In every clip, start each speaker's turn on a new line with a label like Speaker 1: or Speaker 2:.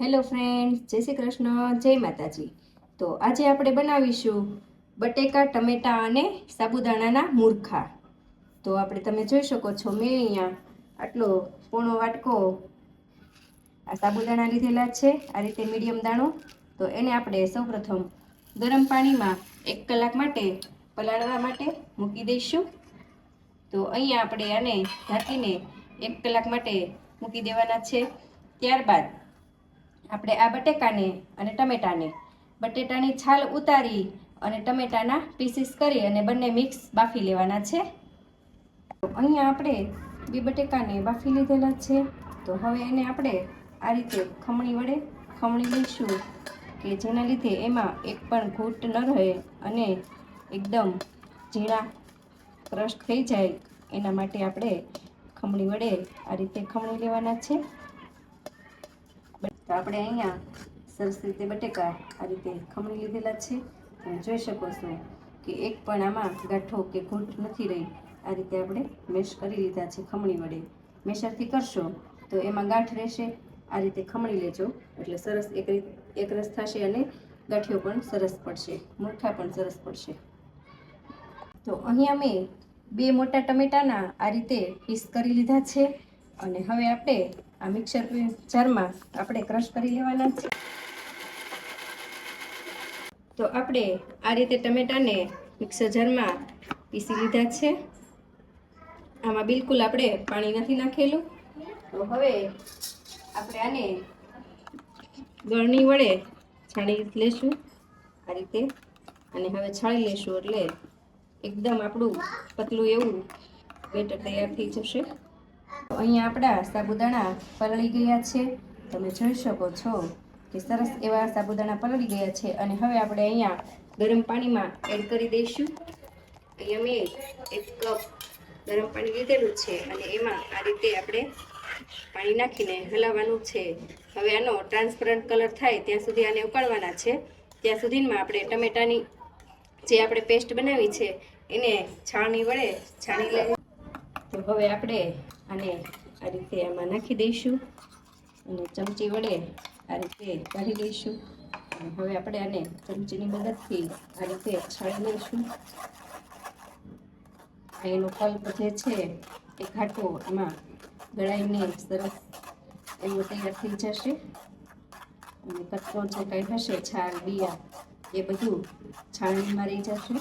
Speaker 1: Hello friends, જય શ્રી કૃષ્ણ, જય માતાજી. તો આજે આપણે બનાવીશું બટેકા, ટમેટા અને સાબુદાણાના મૂર્ખા. તો આપણે તમે જોઈ શકો છો, મેં અહીંયા આટલો પોણો વાટકો આ સાબુદાણા લીધેલા છે, આ રીતે મીડિયમ દાણો. તો એને આપણે સૌપ્રથમ ગરમ પાણીમાં એક કલાક માટે પલાળવા માટે મૂકી દઈશું. તો અહીંયા આપણે આને ઢાંકીને એક કલાક માટે મૂકી દેવાના છે. ત્યારબાદ આપણે આ બટેકાને અને ટમેટાને. બટેટાની છાલ ઉતારી અને ટમેટાના પીસીસ કરી અને બંને મિક્સ બાફી લેવાના છે. અહીંયા આપણે બે બટેકાને બાફી લીધેલા છે. તો હવે એને આપણે આ રીતે ખમણી વડે ખમણી લઈશું કે જેના લીધે એમાં એક પણ ઘૂંટ ન રહે અને એકદમ ઝીણા ક્રશ થઈ જાય. એના માટે આપણે ખમણી વડે આ રીતે ખમણી લેવાના છે. તો આપણે અહીંયા સરસ રીતે બટેકા આ રીતે ખમણી લીધેલા છે. તમે જોઈ શકો છો કે એક પણ આમાં ગાંઠો કે ઘૂંટ નથી રહી. આ રીતે આપણે મેશ કરી લીધા છે ખમણી વડે. મેશરથી કરશો તો એમાં ગાંઠ રહેશે. આ રીતે ખમણી લેજો. એટલે સરસ એક રીત એકરસ થશે અને ગાંઠિયો પણ સરસ પડશે. મૂઠા પણ સરસ પડશે. તો અહીંયા મેં બે મોટા ટમેટાના આ રીતે પીસ કરી લીધા છે. અને હવે આપણે આ મિક્સર જારમાં આપણે ક્રશ કરી લેવાના છે. તો આપણે આ રીતે ટમેટાને મિક્સર જારમાં પીસી લીધા છે. આમાં બિલકુલ આપણે પાણી નથી નાખેલું. તો હવે આપણે આને ગળણી વડે છાણી લેશું આ રીતે. અને હવે છાણી લેશું એટલે એકદમ આપણું પતલું એવું બેટર તૈયાર થઈ જશે. અહીંયા આપણા સાબુદાણા પલળી ગયા છે. તમે જોઈ શકો છો કે સરસ એવા સાબુદાણા પલળી ગયા છે અને હવે આપણે અહીંયા ગરમ પાણીમાં એડ કરી દઈશું. અહીંયા મેં એક કપ ગરમ પાણી લીધેલું છે અને એમાં આ રીતે આપણે પાણી નાખીને હલાવવાનું છે. હવે આનો ટ્રાન્સપરન્ટ કલર થાય ત્યાં સુધી આને ઉકાળવાના છે. ત્યાં સુધીમાં આપણે ટમેટાની જે આપણે પેસ્ટ બનાવી છે એને છાણી વડે છાણી લઈ તો હવે આપણે આને આ રીતે એમાં નાખી દઈશું. અને ચમચી વડે આ રીતે કાઢી લઈશું અને હવે આપણે આને ચમચીની મદદથી આ રીતે છાણી લઈશું. એનો પલ્પ જે છે એ ઘાટો એમાં ગળાઈને સરસ એવો તૈયાર થઈ જશે. અને કચરો જે કંઈ હશે, છાલ, બિયા, એ બધું છાણીમાં રહી જશે.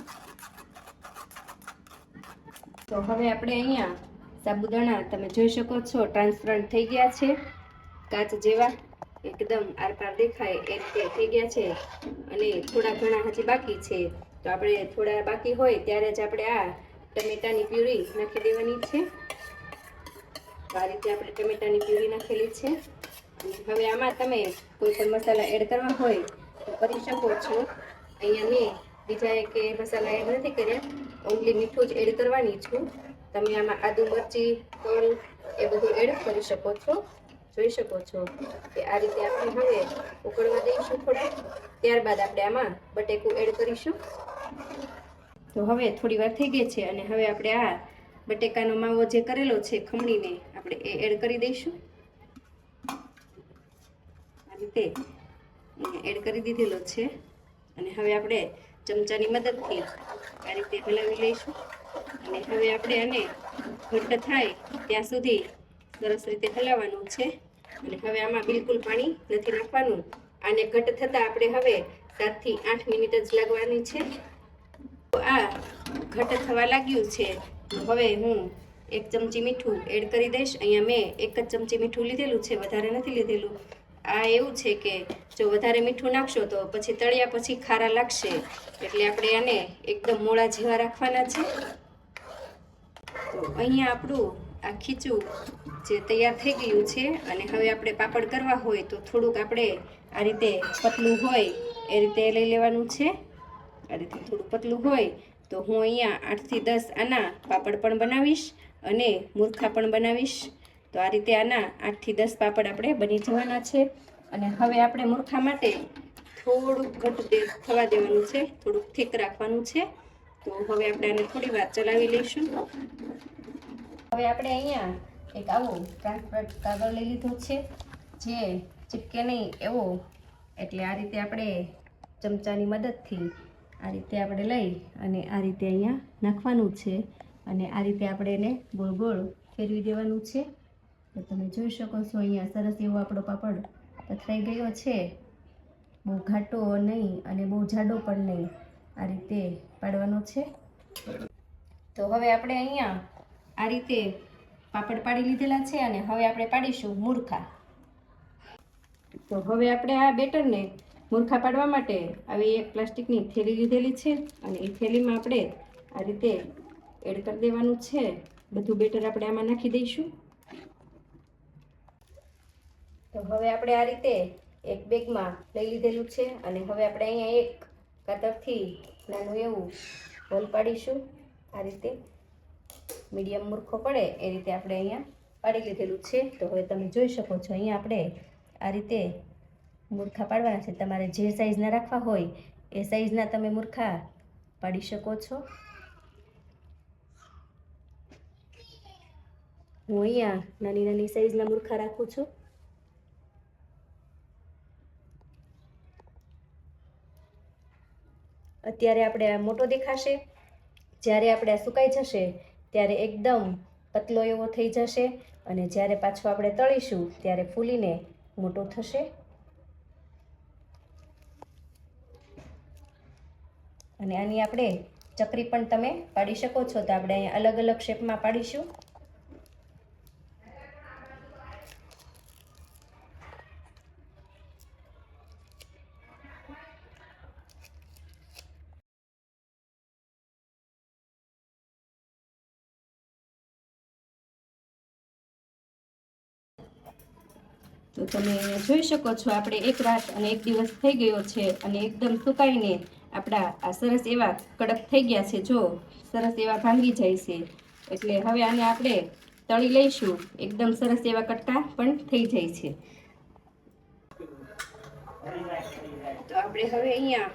Speaker 1: તો હવે આપણે અહીંયા સાબુદાણા તમે જોઈ શકો છો ટ્રાન્સપરન્ટ થઈ ગયા છે. કાચ જેવા એકદમ આરપાર દેખાય એ રીતે થઈ ગયા છે. અને થોડા ઘણા હજી બાકી છે. તો આપણે થોડા બાકી હોય ત્યારે જ આપણે આ ટમેટાની પ્યુરી નાખી દેવાની છે. આ રીતે આપણે ટમેટાની પ્યુરી નાખેલી છે. હવે આમાં તમે કોઈ પણ મસાલા એડ કરવા હોય તો કરી શકો છો. અહીંયા મેં બીજા કે મસાલા એડ નથી કર્યા. ઓન્લી મીઠું જ એડ કરવાની છું. તમે આમાં આદુ મરચી તલ એ બધું એડ કરી શકો છો. જોઈ શકો છો કે આ રીતે આપણે હવે ઉકળવા દઈશું થોડું ત્યારબાદ આપણે આમાં બટેકું એડ કરીશું. તો હવે થોડી વાર થઈ ગઈ છે અને હવે આપણે આ બટેકાનો માવો જે કરેલો છે ખમણીને આપણે એ એડ કરી દઈશું. આ રીતે એડ કરી દીધેલો છે. અને હવે આપણે ચમચાની મદદથી આ રીતે હલાવી લઈશું. હવે આપણે આને ઘટ્ટ થાય ત્યાં સુધી સરસ રીતે હલાવવાનું છે. અને હવે આમાં બિલકુલ પાણી નથી નાખવાનું. આને ઘટ્ટ થતાં આપણે હવે સાતથી આઠ મિનિટ જ લાગવાની છે. તો આ ઘટ્ટ થવા લાગ્યું છે. હવે હું એક ચમચી મીઠું એડ કરી દઈશ. અહીંયા મેં એક જ ચમચી મીઠું લીધેલું છે, વધારે નથી લીધેલું. આ એવું છે કે જો વધારે મીઠું નાખશો તો પછી તળ્યા પછી ખારા લાગશે. એટલે આપણે આને એકદમ મોળા જેવા રાખવાના છે. અહીંયા આપણું આ ખીચું જે તૈયાર થઈ ગયું છે અને હવે આપણે પાપડ કરવા હોય તો થોડુંક આપણે આ રીતે પતલું હોય એ રીતે લઈ લેવાનું છે. આ રીતે થોડું પતલું હોય તો હું અહીંયા આઠથી દસ આના પાપડ પણ બનાવીશ અને મૂર્ખા પણ બનાવીશ. તો આ રીતે આના આઠથી દસ પાપડ આપણે બની જવાના છે અને હવે આપણે મૂર્ખા માટે થોડુંક ઘટ થવા દેવાનું છે, થોડુંક થીક રાખવાનું છે. તો હવે આપણે આને થોડી વાર ચલાવી લઈશું. હવે આપણે અહીંયા એક આવું ટ્રાન્સપરન્ટ કાગળ લઈ લીધો છે. જે ચીપકે નહીં એવો. એટલે આ રીતે આપણે ચમચાની મદદથી આ રીતે આપણે લઈ અને આ રીતે અહીંયા નાખવાનું છે. અને આ રીતે આપણે એને ગોળ ગોળ ફેરવી દેવાનું છે. તો તમે જોઈ શકો છો અહીંયા સરસ એવો આપણો પાપડ પથરાઈ ગયો છે. બહુ ઘાટો નહીં અને બહુ જાડો પણ નહીં. આ રીતે પાડવાનું છે. તો હવે આપણે અહીંયા આ રીતે પાપડ પાડી લીધેલા છે અને હવે આપણે પાડીશું મૂર્ખા. તો હવે આપણે આ બેટરને મૂર્ખા પાડવા માટે આવી એક પ્લાસ્ટિકની થેલી લીધેલી છે અને એ થેલીમાં આપણે આ રીતે એડ કરી દેવાનું છે. બધું બેટર આપણે આમાં નાખી દઈશું. તો હવે આપણે આ રીતે એક બેગમાં લઈ લીધેલું છે અને હવે આપણે અહીંયા એક કાતરથી નાનું એવું હોલ પાડીશું. આ રીતે મીડિયમ મૂર્ખો પડે એ રીતે આપણે અહીંયા પાડી લીધેલું છે. તો હવે તમે જોઈ શકો છો, અહીંયા આપણે આ રીતે મૂર્ખા પાડવાના છે. તમારે જે સાઈઝના રાખવા હોય એ સાઈઝના તમે મૂર્ખા પાડી શકો છો. હું અહીંયા નાની નાની સાઈઝના મૂર્ખા રાખું છું. અત્યારે આપણે આ મોટો દેખાશે. જ્યારે આપણે આ સુકાઈ જશે, ત્યારે એકદમ પતલો એવો થઈ જશે અને જ્યારે પાછો આપણે તળીશું, ત્યારે ફૂલીને મોટો થશે. અને આની આપણે ચકરી પણ તમે પાડી શકો છો. તો આપણે અહીંયા અલગ અલગ શેપમાં પાડીશું. તો તમે જોઈ શકો છો, આપણે એક રાત અને એક દિવસ થઈ ગયો છે અને એકદમ સુકાઈને આપણા આ સરસ એવા કડક થઈ ગયા છે. જો, સરસ એવા ભાંગી જાય છે. એટલે હવે આને આપણે તળી લઈશું. એકદમ સરસ એવા કટકા પણ થઈ જાય છે. તો આપણે હવે અહીંયા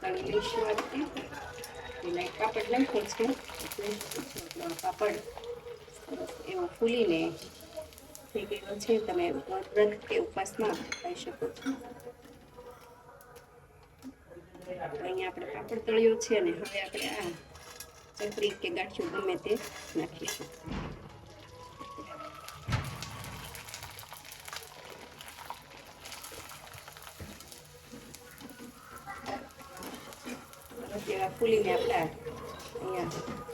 Speaker 1: તળી લઈશું આ પાપડ નાખ્યો છે. પાપડ સરસ ફૂલીને થઈ ગયો છે, તમે વ્રત કે ઉપવાસમાં ખાઈ શકો છો. અહીંયા આપણે પાપડ તળ્યો છે અને હવે આપણે આ ચકરી કે ગાંઠિયું ગમે તે નાખીશું. ફૂલીને આપણા અહીંયા